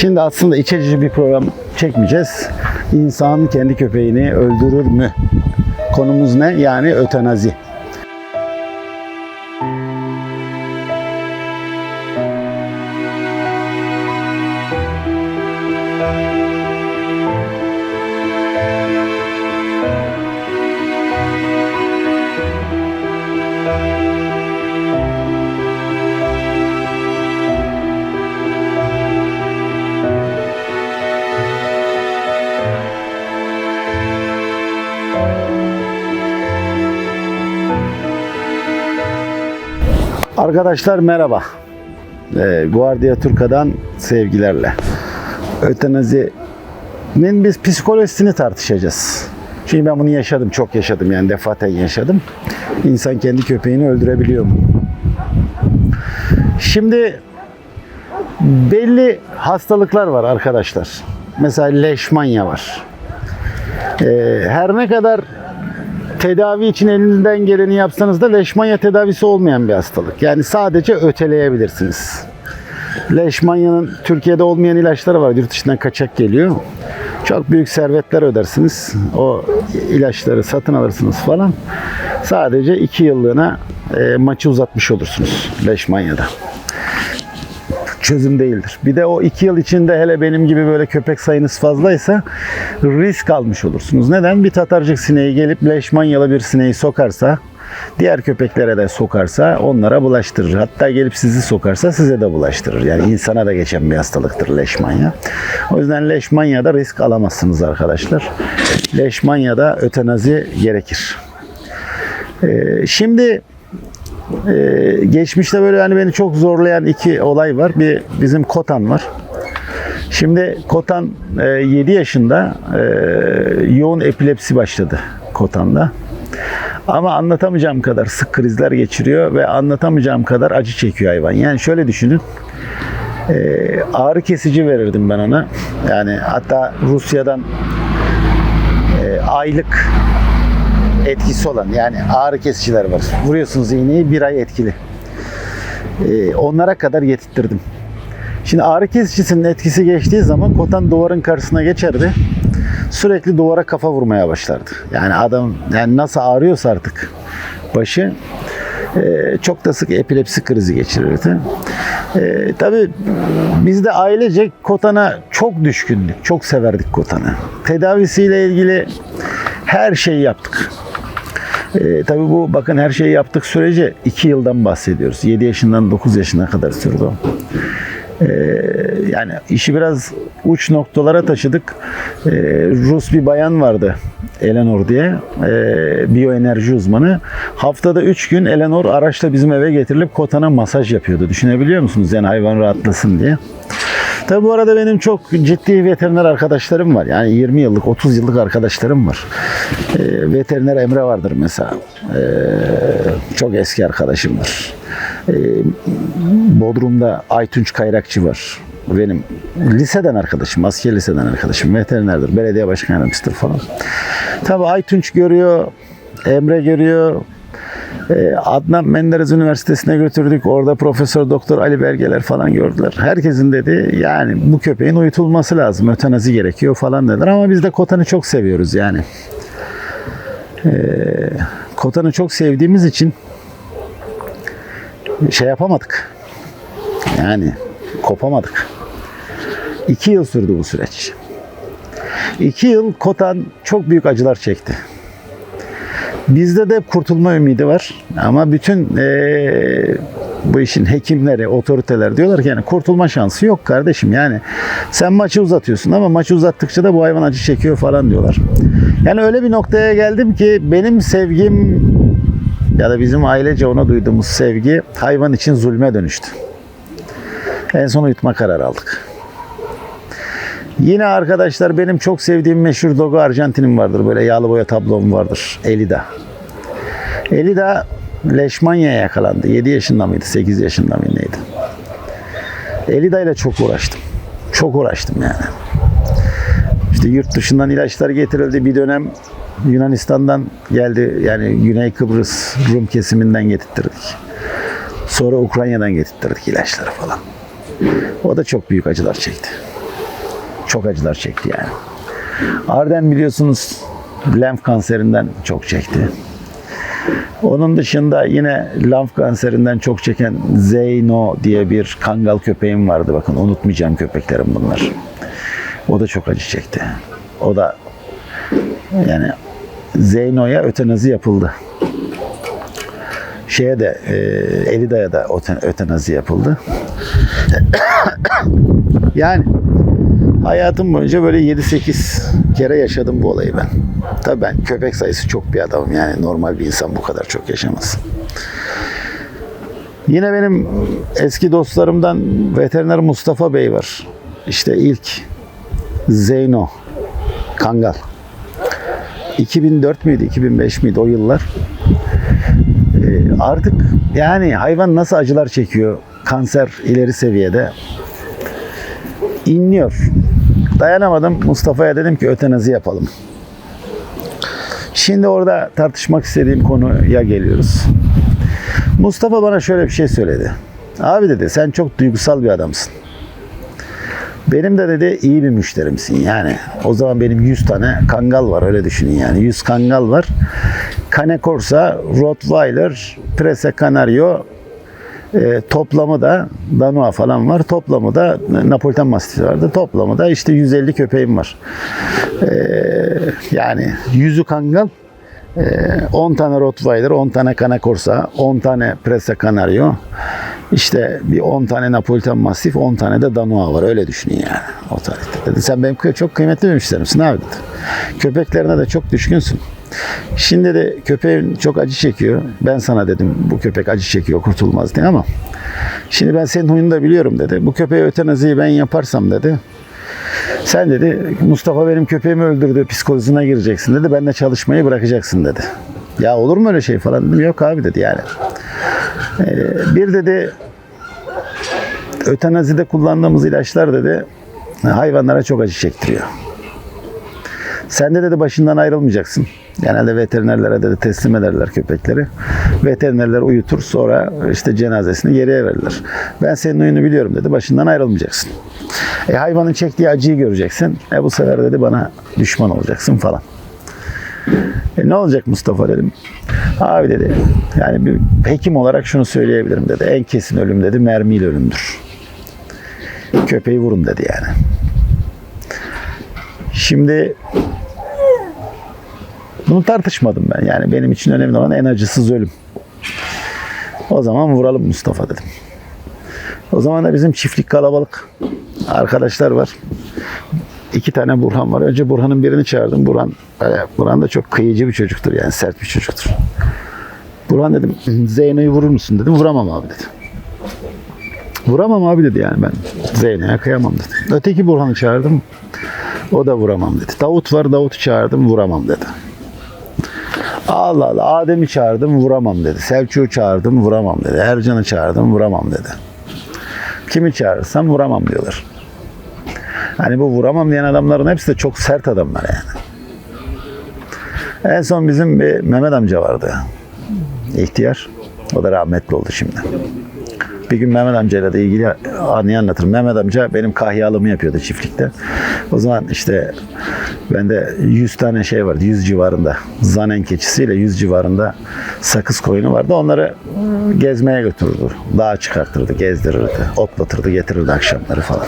Şimdi aslında iç bir program çekmeyeceğiz. İnsan kendi köpeğini öldürür mü? Konumuz ne? Yani ötenazi. Arkadaşlar merhaba. Ee, Guardia Turca'dan sevgilerle. Ötenazinin biz psikolojisini tartışacağız. Çünkü ben bunu yaşadım, çok yaşadım yani defaten yaşadım. İnsan kendi köpeğini öldürebiliyor mu? Şimdi belli hastalıklar var arkadaşlar. Mesela leşmanya var. Ee, her ne kadar tedavi için elinizden geleni yapsanız da leşmanya tedavisi olmayan bir hastalık. Yani sadece öteleyebilirsiniz. Leşmanyanın Türkiye'de olmayan ilaçları var. Yurt dışından kaçak geliyor. Çok büyük servetler ödersiniz. O ilaçları satın alırsınız falan. Sadece iki yıllığına e, maçı uzatmış olursunuz leşmanyada çözüm değildir. Bir de o iki yıl içinde hele benim gibi böyle köpek sayınız fazlaysa risk almış olursunuz. Neden? Bir tatarcık sineği gelip leşmanyalı bir sineği sokarsa diğer köpeklere de sokarsa onlara bulaştırır. Hatta gelip sizi sokarsa size de bulaştırır. Yani insana da geçen bir hastalıktır leşmanya. O yüzden leşmanyada risk alamazsınız arkadaşlar. Leşmanyada ötenazi gerekir. Ee, şimdi ee, geçmişte böyle hani beni çok zorlayan iki olay var. Bir bizim Kotan var. Şimdi Kotan e, 7 yaşında e, yoğun epilepsi başladı Kotan'da. Ama anlatamayacağım kadar sık krizler geçiriyor ve anlatamayacağım kadar acı çekiyor hayvan. Yani şöyle düşünün. E, ağrı kesici verirdim ben ona. Yani hatta Rusya'dan e, aylık etkisi olan yani ağrı kesiciler var. Vuruyorsunuz iğneyi bir ay etkili. Ee, onlara kadar getirttirdim. Şimdi ağrı kesicisinin etkisi geçtiği zaman kotan duvarın karşısına geçerdi. Sürekli duvara kafa vurmaya başlardı. Yani adam yani nasıl ağrıyorsa artık başı e, çok da sık epilepsi krizi geçirirdi. E, tabii biz de ailece Kotan'a çok düşkündük. Çok severdik Kotan'ı. Tedavisiyle ilgili her şeyi yaptık. E, tabii bu bakın her şeyi yaptık sürece 2 yıldan bahsediyoruz. 7 yaşından 9 yaşına kadar sürdü o. E, yani işi biraz uç noktalara taşıdık. E, Rus bir bayan vardı. Eleanor diye e, biyoenerji uzmanı. Haftada 3 gün Eleanor araçla bizim eve getirilip kotana masaj yapıyordu. Düşünebiliyor musunuz? Yani hayvan rahatlasın diye. Tabi bu arada benim çok ciddi veteriner arkadaşlarım var. Yani 20 yıllık, 30 yıllık arkadaşlarım var. E, veteriner Emre vardır mesela. E, çok eski arkadaşımdır. E, Bodrum'da Aytunç Kayrakçı var. Benim liseden arkadaşım, asker liseden arkadaşım. Veterinerdir, belediye başkan yardımcısıdır falan. Tabi Aytunç görüyor, Emre görüyor, ee, Adnan Menderes Üniversitesi'ne götürdük. Orada Profesör Doktor Ali Belgeler falan gördüler. Herkesin dedi yani bu köpeğin uyutulması lazım. Ötenazi gerekiyor falan dediler. Ama biz de Kotan'ı çok seviyoruz yani. Ee, Kotan'ı çok sevdiğimiz için şey yapamadık. Yani kopamadık. İki yıl sürdü bu süreç. İki yıl Kotan çok büyük acılar çekti. Bizde de kurtulma ümidi var. Ama bütün eee, bu işin hekimleri, otoriteler diyorlar ki yani kurtulma şansı yok kardeşim. Yani sen maçı uzatıyorsun ama maçı uzattıkça da bu hayvan acı çekiyor falan diyorlar. Yani öyle bir noktaya geldim ki benim sevgim ya da bizim ailece ona duyduğumuz sevgi hayvan için zulme dönüştü. En son uyutma kararı aldık. Yine arkadaşlar benim çok sevdiğim meşhur Dogo Arjantin'im vardır. Böyle yağlı boya tablom vardır. Elida. Elida leşmanyaya yakalandı. 7 yaşında mıydı? 8 yaşında mıydı neydi? Elida ile çok uğraştım. Çok uğraştım yani. İşte yurt dışından ilaçlar getirildi. Bir dönem Yunanistan'dan geldi. Yani Güney Kıbrıs Rum kesiminden getirttirdik. Sonra Ukrayna'dan getirttirdik ilaçları falan. O da çok büyük acılar çekti. Çok acılar çekti yani. Arden biliyorsunuz lenf kanserinden çok çekti. Onun dışında yine lenf kanserinden çok çeken Zeyno diye bir kangal köpeğim vardı. Bakın unutmayacağım köpeklerim bunlar. O da çok acı çekti. O da yani Zeyno'ya ötenazi yapıldı. Şeye de e, Elida'ya da öte- ötenazi yapıldı. yani hayatım boyunca böyle 7-8 kere yaşadım bu olayı ben. Tabii ben köpek sayısı çok bir adamım yani normal bir insan bu kadar çok yaşamaz. Yine benim eski dostlarımdan veteriner Mustafa Bey var. İşte ilk Zeyno Kangal. 2004 müydü, 2005 miydi o yıllar? Ee, artık yani hayvan nasıl acılar çekiyor kanser ileri seviyede inliyor. Dayanamadım Mustafa'ya dedim ki ötenazi yapalım. Şimdi orada tartışmak istediğim konuya geliyoruz. Mustafa bana şöyle bir şey söyledi. Abi dedi sen çok duygusal bir adamsın. Benim de dedi iyi bir müşterimsin yani. O zaman benim 100 tane kangal var öyle düşünün yani. 100 kangal var. Cane Corsa, Rottweiler, Prese Canario, e, toplamı da Danua falan var. Toplamı da Napoliten Mastiff vardı. Toplamı da işte 150 köpeğim var. E, yani yüzü kangal, e, 10 tane Rottweiler, 10 tane Cane Corsa, 10 tane Prese Canario, işte bir 10 tane Napoliten Mastiff, 10 tane de Danua var. Öyle düşünün yani o tarihte. Dedi sen benim kö- çok kıymetli bir müşterimsin abi dedi. Köpeklerine de çok düşkünsün. Şimdi de köpeğin çok acı çekiyor. Ben sana dedim bu köpek acı çekiyor kurtulmaz diye ama şimdi ben senin huyunu da biliyorum dedi. Bu köpeğe ötenaziyi ben yaparsam dedi. Sen dedi Mustafa benim köpeğimi öldürdü psikolojisine gireceksin dedi. Ben de çalışmayı bırakacaksın dedi. Ya olur mu öyle şey falan dedim. Yok abi dedi yani. Ee, bir dedi ötenazide kullandığımız ilaçlar dedi hayvanlara çok acı çektiriyor. Sen de dedi başından ayrılmayacaksın. Genelde veterinerlere dedi teslim ederler köpekleri. Veterinerler uyutur sonra işte cenazesini geriye verirler. Ben senin oyunu biliyorum dedi. Başından ayrılmayacaksın. E, hayvanın çektiği acıyı göreceksin. E, bu sefer dedi bana düşman olacaksın falan. E, ne olacak Mustafa dedim. Abi dedi yani bir hekim olarak şunu söyleyebilirim dedi. En kesin ölüm dedi mermiyle ölümdür. Köpeği vurun dedi yani. Şimdi bunu tartışmadım ben. Yani benim için önemli olan en acısız ölüm. O zaman vuralım Mustafa dedim. O zaman da bizim çiftlik kalabalık. Arkadaşlar var. İki tane Burhan var. Önce Burhan'ın birini çağırdım. Burhan, böyle, Burhan da çok kıyıcı bir çocuktur yani sert bir çocuktur. Burhan dedim Zeyno'yu vurur musun dedim. Vuramam abi dedi. Vuramam abi dedi yani ben Zeyno'ya kıyamam dedi. Öteki Burhan'ı çağırdım. O da vuramam dedi. Davut var Davut'u çağırdım vuramam dedi. Allah Allah Adem'i çağırdım vuramam dedi. Selçuk'u çağırdım vuramam dedi. Ercan'ı çağırdım vuramam dedi. Kimi çağırırsam vuramam diyorlar. Hani bu vuramam diyen adamların hepsi de çok sert adamlar yani. En son bizim bir Mehmet amca vardı. İhtiyar. O da rahmetli oldu şimdi. Bir gün Mehmet amcayla da ilgili anıyı anlatırım. Mehmet amca benim kahyalığımı yapıyordu çiftlikte. O zaman işte bende 100 tane şey vardı. 100 civarında. Zanen keçisiyle 100 civarında sakız koyunu vardı. Onları gezmeye götürürdü. Dağa çıkartırdı, gezdirirdi. Otlatırdı, getirirdi akşamları falan.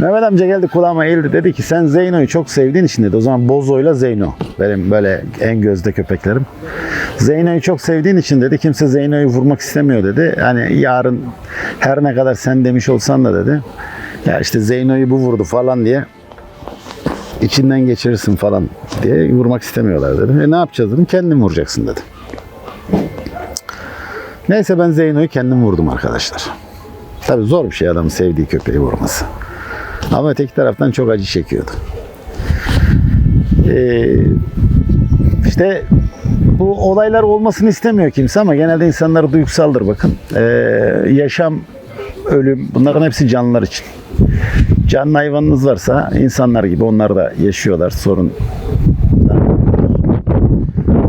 Mehmet amca geldi kulağıma eğildi. Dedi ki sen Zeyno'yu çok sevdiğin için dedi. O zaman Bozo'yla Zeyno. Benim böyle en gözde köpeklerim. Zeyno'yu çok sevdiğin için dedi. Kimse Zeyno'yu vurmak istemiyor dedi. Hani yarın her ne kadar sen demiş olsan da dedi. Ya işte Zeyno'yu bu vurdu falan diye içinden geçirirsin falan diye vurmak istemiyorlar dedim. E ne yapacağız dedim. Kendin vuracaksın dedi. Neyse ben Zeyno'yu kendim vurdum arkadaşlar. Tabii zor bir şey adamın sevdiği köpeği vurması. Ama öteki taraftan çok acı çekiyordu. Ee, işte bu olaylar olmasını istemiyor kimse ama genelde insanlar duygusaldır bakın. Ee, yaşam, ölüm bunların hepsi canlılar için. Canlı hayvanınız varsa insanlar gibi onlar da yaşıyorlar sorun.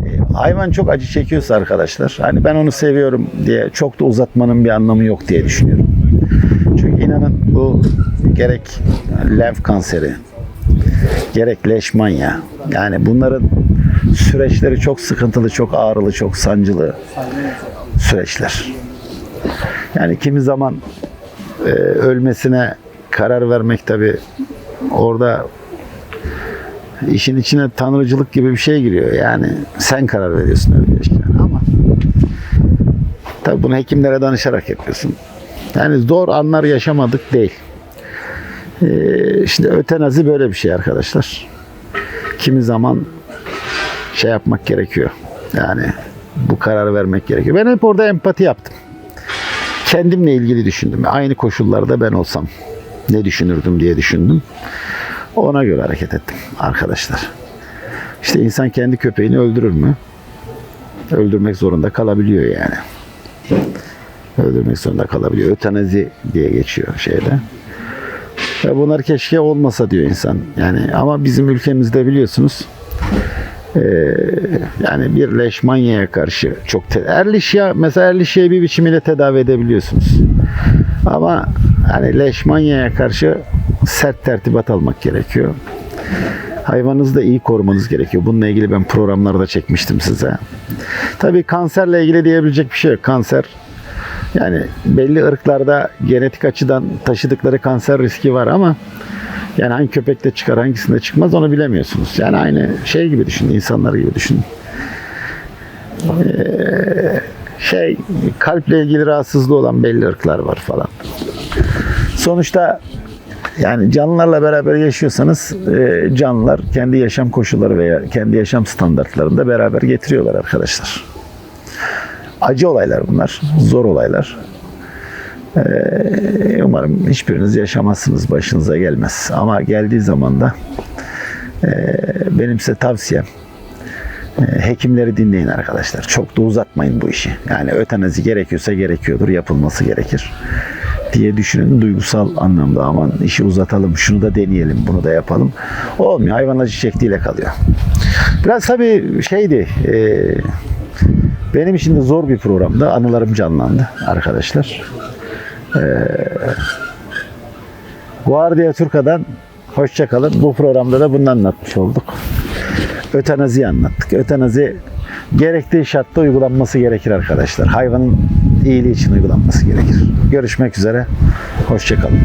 Ee, Hayvan çok acı çekiyorsa arkadaşlar hani ben onu seviyorum diye çok da uzatmanın bir anlamı yok diye düşünüyorum. Gerek lenf kanseri, gerek leşmanya. Yani bunların süreçleri çok sıkıntılı, çok ağrılı, çok sancılı süreçler. Yani kimi zaman e, ölmesine karar vermek tabi orada işin içine tanrıcılık gibi bir şey giriyor. Yani sen karar veriyorsun öyle yaşayacağına ama tabi bunu hekimlere danışarak yapıyorsun. Yani zor anlar yaşamadık değil. Ee, işte ötenazi böyle bir şey arkadaşlar. Kimi zaman şey yapmak gerekiyor. Yani bu kararı vermek gerekiyor. Ben hep orada empati yaptım. Kendimle ilgili düşündüm. Aynı koşullarda ben olsam ne düşünürdüm diye düşündüm. Ona göre hareket ettim arkadaşlar. İşte insan kendi köpeğini öldürür mü? Öldürmek zorunda kalabiliyor yani. Öldürmek zorunda kalabiliyor. Ötenazi diye geçiyor şeyde. Ve bunlar keşke olmasa diyor insan. Yani ama bizim ülkemizde biliyorsunuz eee, yani bir leşmanyaya karşı çok te- erlişya mesela erlişyayı bir biçimiyle tedavi edebiliyorsunuz. Ama hani leşmanyaya karşı sert tertibat almak gerekiyor. Hayvanınızı da iyi korumanız gerekiyor. Bununla ilgili ben programlarda çekmiştim size. Tabii kanserle ilgili diyebilecek bir şey yok. Kanser yani belli ırklarda genetik açıdan taşıdıkları kanser riski var ama yani hangi köpekte çıkar hangisinde çıkmaz onu bilemiyorsunuz. Yani aynı şey gibi düşünün, insanlar gibi düşünün. Ee, şey kalple ilgili rahatsızlığı olan belli ırklar var falan. Sonuçta yani canlılarla beraber yaşıyorsanız e, canlılar kendi yaşam koşulları veya kendi yaşam standartlarında beraber getiriyorlar arkadaşlar. Acı olaylar bunlar, zor olaylar. Ee, umarım hiçbiriniz yaşamazsınız, başınıza gelmez. Ama geldiği zaman da e, benim size tavsiyem e, hekimleri dinleyin arkadaşlar. Çok da uzatmayın bu işi. Yani ötenazi gerekiyorsa gerekiyordur, yapılması gerekir diye düşünün duygusal anlamda aman işi uzatalım, şunu da deneyelim, bunu da yapalım. Olmuyor. Hayvan acı çektiğiyle kalıyor. Biraz tabii şeydi, e, benim için de zor bir programda anılarım canlandı arkadaşlar. Guardia Turca'dan hoşça kalın. Bu programda da bunu anlatmış olduk. Ötenazi anlattık. Ötenazi gerektiği şartta uygulanması gerekir arkadaşlar. Hayvanın iyiliği için uygulanması gerekir. Görüşmek üzere. Hoşça kalın.